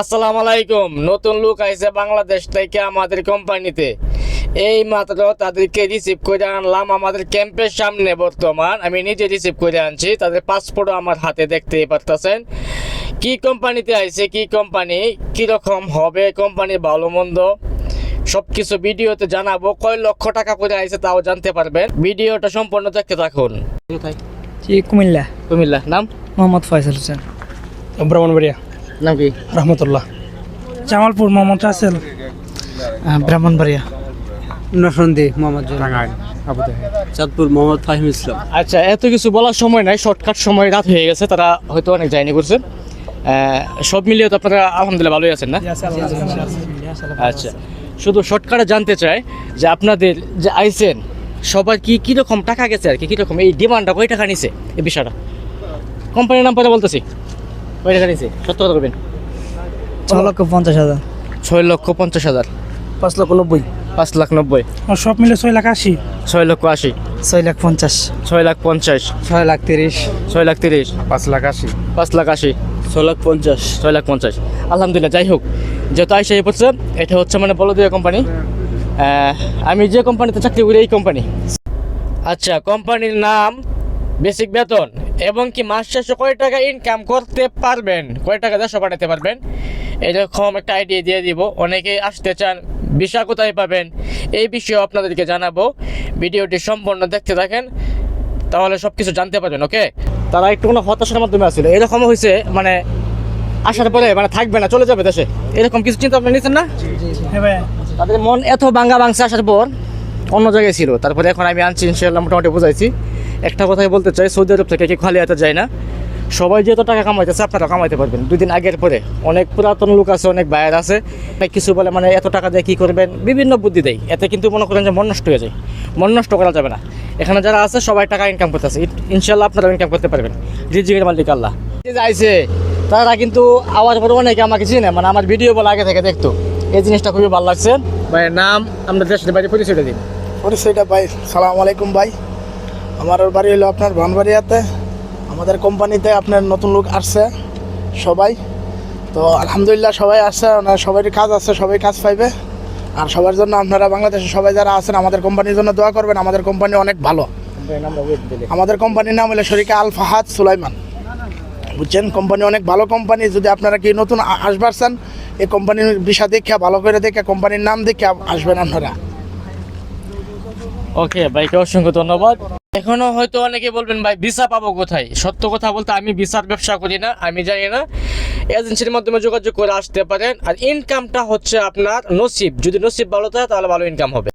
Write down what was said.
আসসালামু আলাইকুম। নতুন লোক আইছে বাংলাদেশ থেকে আমাদের কোম্পানিতে। এই মাত্র তাদেরকে রিসিভ করে আনলাম আমাদের ক্যাম্পের সামনে বর্তমান। আমি নিজে রিসিভ করে আনছি তাদের পাসপোর্টও আমার হাতে দেখতে পারতেছেন। কি কোম্পানিতে আইছে কি কোম্পানি কীরকম হবে কোম্পানির ভালো মন্দ সব কিছু ভিডিওতে জানাব। কয় লক্ষ টাকা করে আইছে তাও জানতে পারবেন। ভিডিওটা সম্পূর্ণ দেখতে থাকুন। কুমিল্লা। কুমিল্লা। নাম? মোহাম্মদ ফয়সাল হোসেন। ব্রাহ্মণবাড়িয়া। নাম কি? রহমতুল্লাহ। জামালপুর মোহাম্মদ রাসেল। ব্রাহ্মণবাড়িয়া। নরসন্দী মোহাম্মদ চাঁদপুর মোহাম্মদ ফাহিম ইসলাম। আচ্ছা এত কিছু বলার সময় নাই শর্টকাট সময় রাত হয়ে গেছে তারা হয়তো অনেক জার্নি করছেন সব মিলিয়ে তো আপনারা আলহামদুলিল্লাহ ভালোই আছেন না? আচ্ছা শুধু শর্টকাটে জানতে চাই যে আপনাদের যে আইসেন সবার কি কীরকম টাকা গেছে আর কি? কীরকম এই ডিমান্ডটা কয় টাকা নিছে? এই বিষয়টা। কোম্পানির নাম পরে বলতেছি। কয় টাকা নিছে? সত্য কথা বলবেন ছ লক্ষ পঞ্চাশ হাজার। ছয় লক্ষ পঞ্চাশ হাজার। পাঁচ লক্ষ নব্বই। পাঁচ লাখ নব্বই। আর সব মিলে ছয় লাখ আশি। ছয় লক্ষ আশি। ছয় লাখ পঞ্চাশ। ছয় লাখ পঞ্চাশ। ছয় লাখ তিরিশ। ছয় লাখ তিরিশ। পাঁচ লাখ আশি। পাঁচ লাখ আশি। ছয় লাখ পঞ্চাশ। ছয় লাখ পঞ্চাশ। আলহামদুলিল্লাহ যাই হোক যেহেতু আইসা এই পড়ছে এটা হচ্ছে মানে বলদিয়া কোম্পানি আমি যে কোম্পানিতে চাকরি করি এই কোম্পানি আচ্ছা কোম্পানির নাম বেসিক বেতন এবং কি মাস শেষে কয় টাকা ইনকাম করতে পারবেন? কয় টাকা দেশে পাঠাতে পারবেন? এরকম একটা আইডিয়া দিয়ে দিব। অনেকে আসতে চান ভিসা কোথায় পাবেন? এই বিষয়ে আপনাদেরকে জানাব। ভিডিওটি সম্পূর্ণ দেখতে থাকেন তাহলে সব কিছু জানতে পারবেন ওকে? তারা একটু কোনো হতাশার মাধ্যমে আসছিল। এরকম হয়েছে মানে আসার পরে মানে থাকবে না চলে যাবে দেশে। এরকম কিছু চিন্তা আপনি নিচ্ছেন না? হ্যাঁ তাদের মন এত বাঙ্গা বাংসে আসার পর অন্য জায়গায় ছিল। তারপরে এখন আমি আনছি ইনশাল্লাহ মোটামুটি বোঝাইছি। একটা কথাই বলতে চাই, সৌদি আরব থেকে কি খালি হাতে যায় না? সবাই যেহেতু টাকা কামাইতেছে আপনারা কামাইতে পারবেন। দুদিন আগের পরে। অনেক পুরাতন লোক আছে, অনেক বায়ার আছে। অনেক কিছু বলে মানে এত টাকা দিয়ে কী করবেন? বিভিন্ন বুদ্ধি দেয়। এতে কিন্তু মনে করেন যে মন নষ্ট হয়ে যায়। মন নষ্ট করা যাবে না। এখানে যারা আছে, সবাই টাকা ইনকাম করতেছে। ইনশাল্লাহ আপনারা ইনকাম করতে পারবেন। রিজিকের মালিক আল্লাহ। যাইছে তারা কিন্তু আওয়াজ পরে অনেকে আমাকে চিনে। মানে আমার ভিডিও বলে আগে থেকে দেখতো। এই জিনিসটা খুবই ভালো লাগছে। ভাইয়ের নাম, আমরা দেশের বাইরে পরিচয়টা দিন পরিচয়টা ভাই, সালাম আলাইকুম ভাই। আমার বাড়ি হলো আপনার ভানবাড়িয়াতে। আমাদের কোম্পানিতে আপনার নতুন লোক আসছে সবাই। তো আলহামদুলিল্লাহ সবাই আসছে ওনার সবারই কাজ আছে সবাই কাজ পাইবে। আর সবার জন্য আপনারা বাংলাদেশে সবাই যারা আছেন আমাদের কোম্পানির জন্য দোয়া করবেন আমাদের কোম্পানি অনেক ভালো। আমাদের কোম্পানির নাম হলো শরিকা আল ফাহাদ সুলাইমান। বুঝছেন? কোম্পানি অনেক ভালো কোম্পানি যদি আপনারা কি নতুন আসবার চান এই কোম্পানির বিষয় দেখে ভালো করে দেখে কোম্পানির নাম দেখে আসবেন আপনারা। ওকে ভাইকে অসংখ্য ধন্যবাদ। এখনও হয়তো অনেকে বলবেন, ভাই, ভিসা পাবো কোথায়? সত্য কথা বলতে আমি ভিসার ব্যবসা করি না, আমি জানি না। এজেন্সির মাধ্যমে যোগাযোগ করে আসতে পারেন। আর ইনকামটা হচ্ছে আপনার নসিব। যদি নসিব ভালো থাকে, তাহলে ভালো ইনকাম হবে।